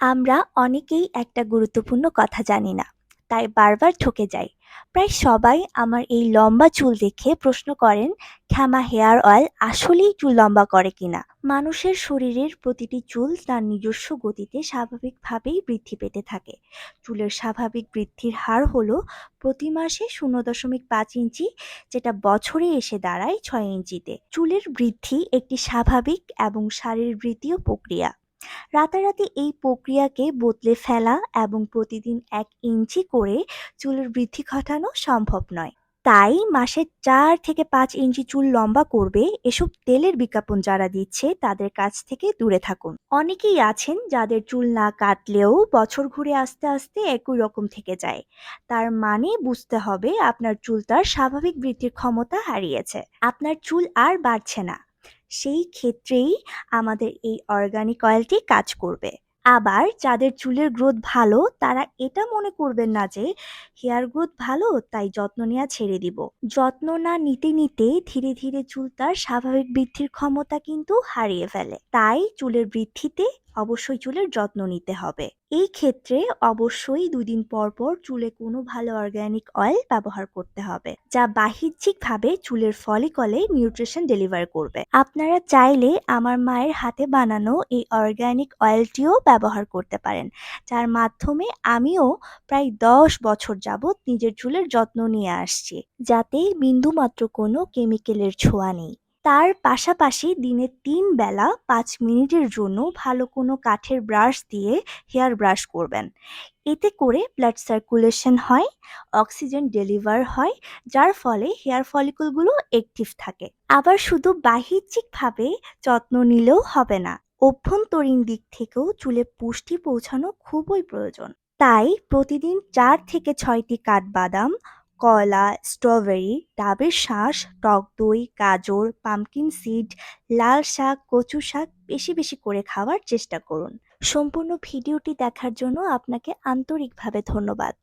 আমরা অনেকেই একটা গুরুত্বপূর্ণ কথা জানি না, তাই বারবার ঠকে যাই। প্রায় সবাই আমার এই লম্বা চুল দেখে প্রশ্ন করেন, ক্ষমা হেয়ার অয়েল আসলেই চুল লম্বা করে কিনা মানুষের শরীরের প্রতিটি চুল তার নিজস্ব গতিতে স্বাভাবিকভাবেই বৃদ্ধি পেতে থাকে। চুলের স্বাভাবিক বৃদ্ধির হার হল প্রতি মাসে শূন্য দশমিক পাঁচ ইঞ্চি, যেটা বছরে এসে দাঁড়ায় ছয় ইঞ্চিতে। চুলের বৃদ্ধি একটি স্বাভাবিক এবং শারীরবৃত্তীয় প্রক্রিয়া। রাতারাতি এই প্রক্রিয়াকে বদলে ফেলা এবং প্রতিদিন এক ইঞ্চি করে চুলের বৃদ্ধি ঘটানো সম্ভব নয়। তাই মাসে চার থেকে পাঁচ ইঞ্চি চুল লম্বা করবে এসব তেলের বিজ্ঞাপন যারা দিচ্ছে তাদের কাছ থেকে দূরে থাকুন। অনেকেই আছেন যাদের চুল না কাটলেও বছর ঘুরে আস্তে আস্তে একই রকম থেকে যায়। তার মানে বুঝতে হবে আপনার চুল তার স্বাভাবিক বৃদ্ধির ক্ষমতা হারিয়েছে। আপনার চুল আর বাড়ছে না। সেই ক্ষেত্রেই আমাদের এই অর্গানিক অয়েলটি কাজ করবে। আবার যাদের চুলের গ্রোথ ভালো, তারা এটা মনে করবেন না যে হেয়ার গ্রোথ ভালো, তাই যত্ন নেওয়া ছেড়ে দিব। যত্ন না নিতে নিতে ধীরে ধীরে চুল তার স্বাভাবিক বৃদ্ধির ক্ষমতা কিন্তু হারিয়ে ফেলে। তাই চুলের বৃদ্ধিতে অবশ্যই চুলের যত্ন নিতে হবে। এই ক্ষেত্রে অবশ্যই দুদিন পর পর চুলে কোনো ভালো অর্গানিক অয়েল ব্যবহার করতে হবে, যা বাহ্যিকভাবে চুলের ফলিকলে নিউট্রিশন ডেলিভার করবে। আপনারা চাইলে আমার মায়ের হাতে বানানো এই অর্গানিক অয়েলটিও ব্যবহার করতে পারেন, যার মাধ্যমে আমিও প্রায় দশ বছর যাবৎ নিজের চুলের যত্ন নিয়ে আসছি, যাতে বিন্দুমাত্র কোনো কেমিক্যালের ছোঁয়া নেই। তার পাশাপাশি দিনে তিন বেলা পাঁচ মিনিটের জন্য ভালো কোনো কাঠের ব্রাশ দিয়ে হেয়ার ব্রাশ করবেন। এতে করে ব্লাড সার্কুলেশন হয় অক্সিজেন ডেলিভার হয়, যার ফলে হেয়ার ফলিকলগুলো অ্যাক্টিভ থাকে। আবার শুধু বাহ্যিকভাবে যত্ন নিলেও হবে না, অভ্যন্তরীণ দিক থেকেও চুলে পুষ্টি পৌঁছানো খুবই প্রয়োজন। তাই প্রতিদিন চার থেকে ছয়টি কাঠবাদাম কলা, স্ট্রবেরি, ডাবের শাঁস, টক দই, গাজর, পামকিন সিড, লাল শাক, কচু শাক বেশি বেশি করে খাওয়ার চেষ্টা করুন। সম্পূর্ণ ভিডিওটি দেখার জন্য আপনাকে আন্তরিকভাবে ধন্যবাদ।